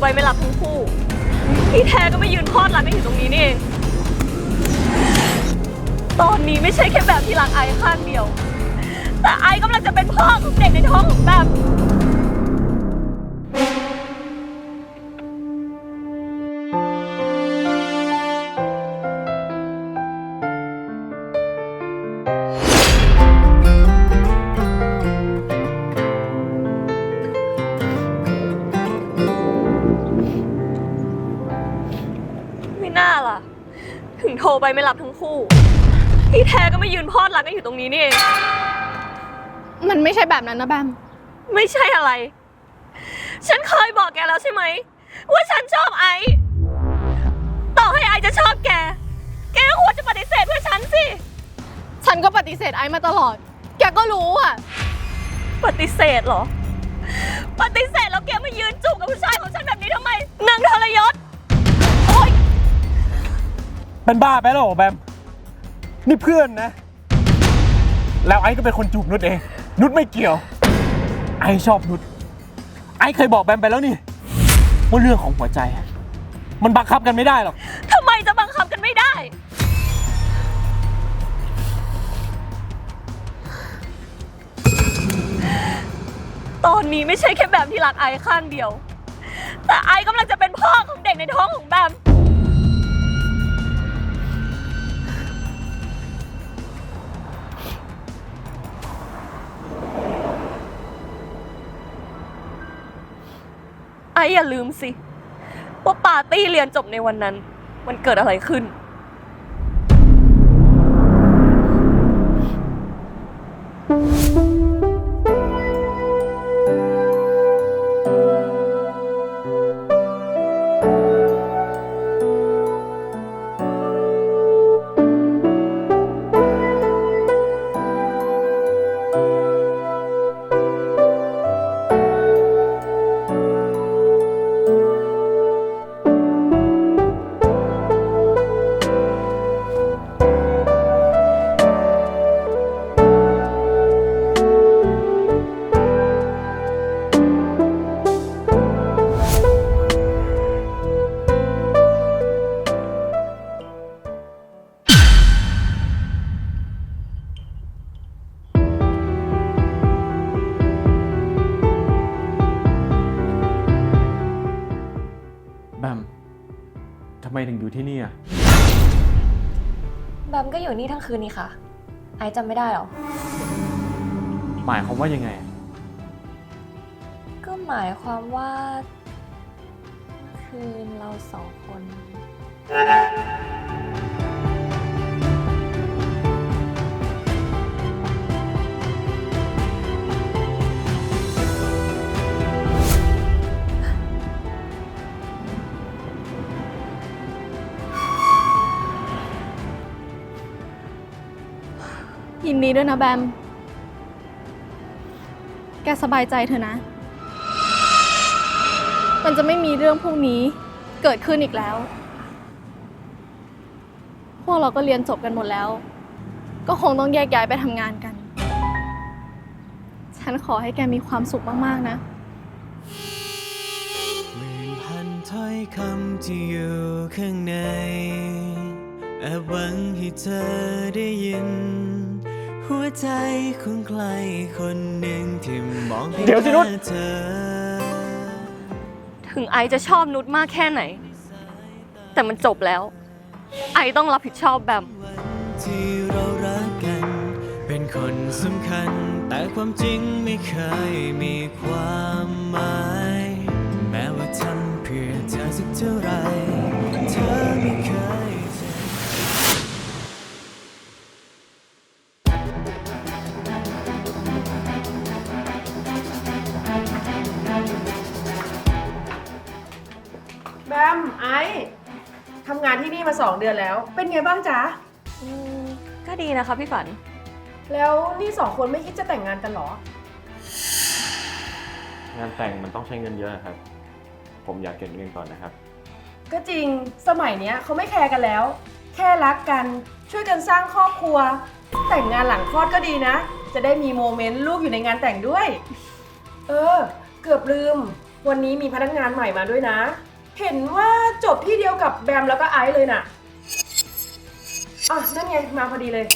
ไปไม่รับทั้งคู่ที่แท้ก็ไม่ยืนพอดรักกันอยู่ตรงนี้นี่เองตอนนี้ไม่ใช่แค่แบบที่รักไอข้างเดียว แต่ไอกำลังจะเป็นพ่อของเด็กในท้องของแบบ ไม่น่าล่ะ ถึงโทรไปไม่รับทั้งคู่ ที่แท้ก็ไม่ยืนพอดรักกันอยู่ตรงนี้นี่เองมันไม่ใช่แบบนั้นนะแบม ไม่ใช่อะไร ฉันเคยบอกแกแล้วใช่ไหม ว่าฉันชอบไอซ์ต่อให้ไอซ์จะชอบแก แกก็ควรจะปฏิเสธเพื่อฉันสิ ฉันก็ปฏิเสธไอ้มาตลอด แกก็รู้อะ ปฏิเสธเหรอ ปฏิเสธแล้วแกมายืนจูบกับผู้ชายของฉันแบบนี้ทำไมนางทรยศโอ๊ย เป็นบ้าไปแล้วเหรอแบม นี่เพื่อนนะ แล้วไอ้ก็เป็นคนจูบนุชเอง นุชไม่เกี่ยว ไอ้ชอบนุช ไอ้เคยบอกแบมไปแล้วนี่ ว่าเรื่องของหัวใจมันบังคับกันไม่ได้หรอก ทำไมจะบังคับกันไม่ได้ ตอนนี้ไม่ใช่แค่แบบที่รักไอซ์ข้างเดียว แต่ไอซ์กำลังจะเป็นพ่อของเด็กในท้องของแบม อ้อย่าลืมสิว่าปาร์ตี้เรียนจบในวันนั้น มันเกิดอะไรขึ้นแบำไมถึงอยู่ที่นี่อะ แบมก็อยู่นี่ทั้งคืนนี้ค่ะ ไอซ์จำไม่ได้หรอ หมายความว่ายังไง ก็หมายความว่าเมื่อคืนเราสองคน ยินดีด้วยนะแบม แกสบายใจเถอะนะ มันจะไม่มีเรื่องพวกนี้เกิดขึ้นอีกแล้ว พวกเราก็เรียนจบกันหมดแล้ว ก็คงต้องแยกย้ายไปทำงานกัน ฉันขอให้แกมีความสุขมากๆนะ หมื่นพันถ้อยคำที่อยู่ข้างในแอบหวังให้เธอได้ยิน หัวใจของใครคนหนึ่งที่มองเดี๋ยวสินุชแค่เธอ ถึงไอซ์จะชอบนุชมากแค่ไหน แต่มันจบแล้ว ไอซ์ต้องรับผิดชอบแบม ที่เรารักกัน เป็นคนสำคัญ แต่ความจริงไม่เคยมีความหมาย แม้ว่าทำเพื่อเธอสักเท่าไหร ทำงานที่นี่มาสองเดือนแล้ว เป็นไงบ้างจ๊ะ อืมก็ดีนะคะพี่ฝัน แล้วนี่สองคนไม่คิดจะแต่งงานกันเหรอ งานแต่งมันต้องใช้เงินเยอะครับ ผมอยากเก็บเงินก่อนนะครับ ก็จริงสมัยเนี้ยเขาไม่แคร์กันแล้ว แค่รักกันช่วยกันสร้างครอบครัว แต่งงานหลังคลอดก็ดีนะ จะได้มีโมเมนต์ลูกอยู่ในงานแต่งด้วย เออ เกือบลืม วันนี้มีพนักงานใหม่มาด้วยนะ เห็นว่าจบที่เดียวกับแบมแล้วก็ไอซ์เลยน่ะ อะนั่นไงมาพอดีเลย